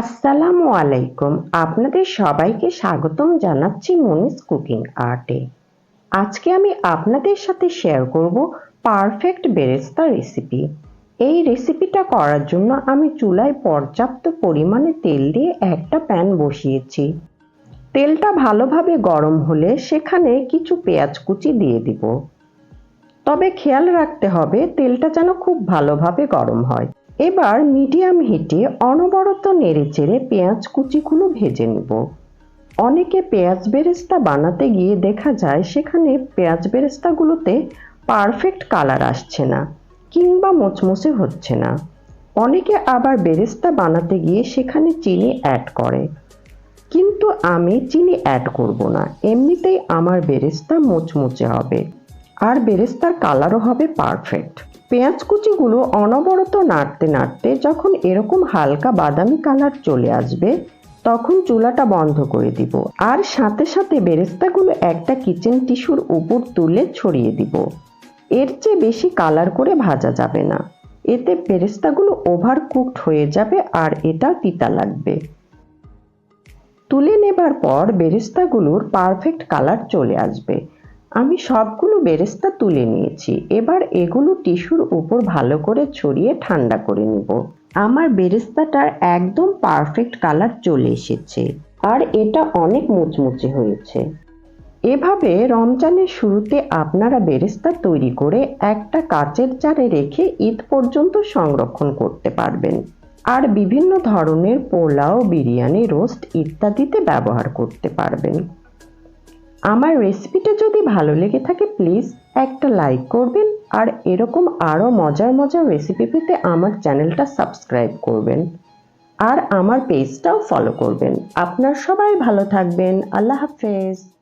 আসসালামু আলাইকুম। আপনাদের সবাইকে স্বাগতম জানাচ্ছি মনিস কুকিং আর্টে। আজকে আমি আপনাদের সাথে শেয়ার করব পারফেক্ট বেরেস্তা রেসিপি এই রেসিপিটা করার জন্য আমি চুলায় পর্যাপ্ত পরিমাণে তেল দিয়ে একটা প্যান বসিয়েছি। তেলটা ভালোভাবে গরম হলে সেখানে কিছু পেঁয়াজ কুচি দিয়ে দিব। তবে খেয়াল রাখতে হবে, তেলটা যেন খুব ভালোভাবে গরম হয়। এবার মিডিয়াম হিটে অনবরত নেড়েচেড়ে পেঁয়াজ কুচিগুলো ভেজে নেব। অনেকে পেঁয়াজ বেরেস্তা বানাতে গিয়ে দেখা যায় সেখানে পেঁয়াজ বেরেস্তাগুলোতে পারফেক্ট কালার আসছে না কিংবা মুচমুচে হচ্ছে না। অনেকে আবার বেরেস্তা বানাতে গিয়ে সেখানে চিনি অ্যাড করে। কিন্তু আমি চিনি অ্যাড করব না, এমনিতেই আমার বেরেস্তা মুচমুচে হবে। আর বেরেস্তার কালারও হবে পারফেক্ট পেঁয়াজ কুচিগুলো অনবরত নাড়তে নাড়তে যখন এরকম হালকা বাদামি কালার চলে আসবে, তখন চুলাটা বন্ধ করে দিব। আর সাথে সাথে বেরেস্তাগুলো একটা কিচেন টিস্যুর উপর তুলে ছড়িয়ে দিব। এর চেয়ে বেশি কালার করে ভাজা যাবে না। এতে বেরেস্তাগুলো ওভার কুকড হয়ে যাবে আর এটা তিতা লাগবে। তুলে নেবার পর বেরেস্তাগুলোর পারফেক্ট কালার চলে আসবে। আমি সবগুলো বেরেস্তা তুলে নিয়েছি। এবার এগুলো টিস্যুর উপর ভালো করে ছড়িয়ে ঠান্ডা করে নিব। আমার বেরেস্তাটার একদম পারফেক্ট কালার চলে এসেছে। আর এটা অনেক মুচমুচে হয়েছে। এভাবে রমজানের শুরুতে আপনারা বেরেস্তা তৈরি করে একটা কাচের জারে রেখে ঈদ পর্যন্ত সংরক্ষণ করতে পারবেন। আর বিভিন্ন ধরনের পোলাও, বিরিয়ানি, রোস্ট ইত্যাদিতে ব্যবহার করতে পারবেন। আমার রেসিপিটা যদি ভালো লেগে থাকে প্লিজ একটা লাইক করবেন আর এরকম আরও মজার মজার রেসিপি পেতে আমার চ্যানেলটা সাবস্ক্রাইব করবেন। আর আমার পেজটাও ফলো করবেন। আপনার সবাই ভালো থাকবেন। আল্লাহ হাফেজ।